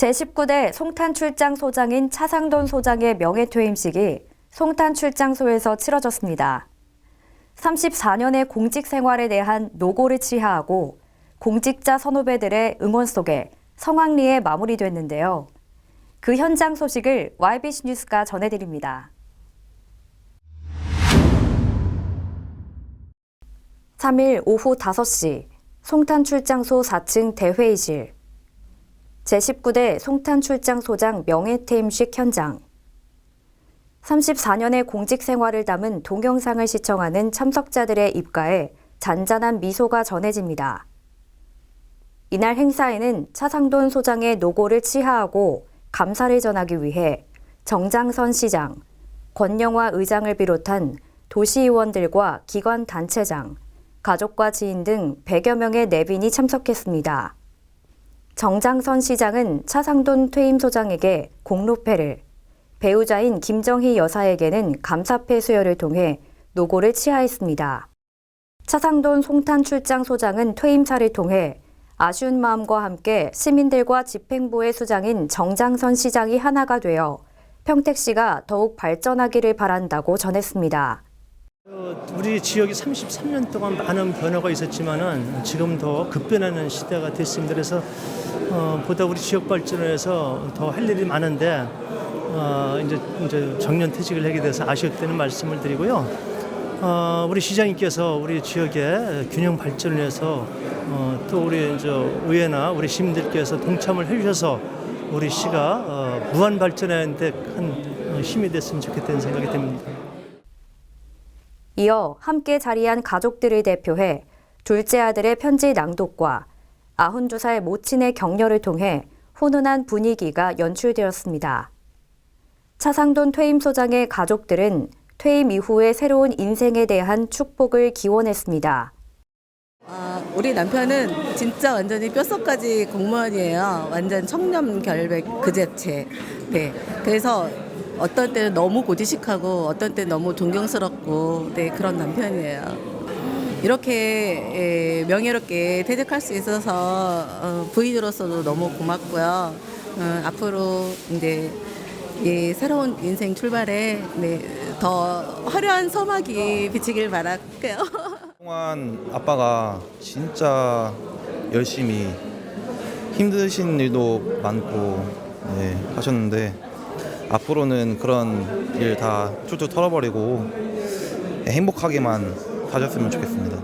제19대 송탄 출장 소장인 차상돈 소장의 명예퇴임식이 송탄 출장소에서 치러졌습니다. 34년의 공직 생활에 대한 노고를 치하하고 공직자 선후배들의 응원 속에 성황리에 마무리됐는데요. 그 현장 소식을 YBC 뉴스가 전해드립니다. 3일 오후 5시 송탄 출장소 4층 대회의실 제19대 송탄 출장 소장 명예퇴임식 현장 34년의 공직 생활을 담은 동영상을 시청하는 참석자들의 입가에 잔잔한 미소가 전해집니다. 이날 행사에는 차상돈 소장의 노고를 치하하고 감사를 전하기 위해 정장선 시장, 권영화 의장을 비롯한 도시의원들과 기관 단체장, 가족과 지인 등 100여 명의 내빈이 참석했습니다. 정장선 시장은 차상돈 퇴임 소장에게 공로패를, 배우자인 김정희 여사에게는 감사패 수여를 통해 노고를 치하했습니다. 차상돈 송탄 출장 소장은 퇴임사를 통해 아쉬운 마음과 함께 시민들과 집행부의 수장인 정장선 시장이 하나가 되어 평택시가 더욱 발전하기를 바란다고 전했습니다. 어, 우리 지역이 33년 동안 많은 변화가 있었지만은 지금 더 급변하는 시대가 됐습니다. 그래서 어, 보다 우리 지역 발전을 위해서 더 할 일이 많은데 어, 이제, 이제 정년 퇴직을 하게 돼서 아쉬웠다는 말씀을 드리고요. 어, 우리 시장님께서 우리 지역의 균형 발전을 위해서 어, 또 우리 이제 의회나 우리 시민들께서 동참을 해주셔서 우리 시가 어, 무한 발전하는데 큰 어, 힘이 됐으면 좋겠다는 생각이 듭니다. 이어 함께 자리한 가족들을 대표해 둘째 아들의 편지 낭독과 92살 모친의 격려를 통해 훈훈한 분위기가 연출되었습니다. 차상돈 퇴임 소장의 가족들은 퇴임 이후의 새로운 인생에 대한 축복을 기원했습니다. 아, 우리 남편은 진짜 완전히 뼛속까지 공무원이에요. 완전 청렴 결백 그 자체. 네. 그래서 어떤 때는 너무 고지식하고 어떤 때는 너무 존경스럽고 네, 그런 남편이에요. 이렇게 예, 명예롭게 퇴직할 수 있어서 어, 부인으로서도 너무 고맙고요. 어, 앞으로 이제 이 새로운 인생 출발에 네, 더 화려한 소막이 비치길 바랄게요. 동안 아빠가 진짜 열심히 힘드신 일도 많고 네, 하셨는데 앞으로는 그런 일 다 툴툴 털어버리고 행복하게만 사셨으면 좋겠습니다.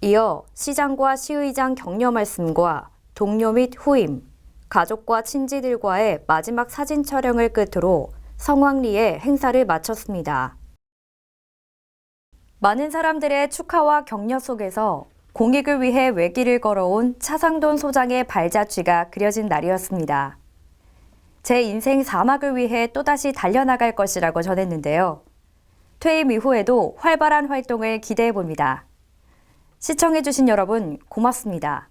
이어 시장과 시의장 격려 말씀과 동료 및 후임, 가족과 친지들과의 마지막 사진 촬영을 끝으로 성황리에 행사를 마쳤습니다. 많은 사람들의 축하와 격려 속에서 공익을 위해 외길을 걸어온 차상돈 소장의 발자취가 그려진 날이었습니다. 제 인생 사막을 위해 또다시 달려나갈 것이라고 전했는데요. 퇴임 이후에도 활발한 활동을 기대해 봅니다. 시청해주신 여러분 고맙습니다.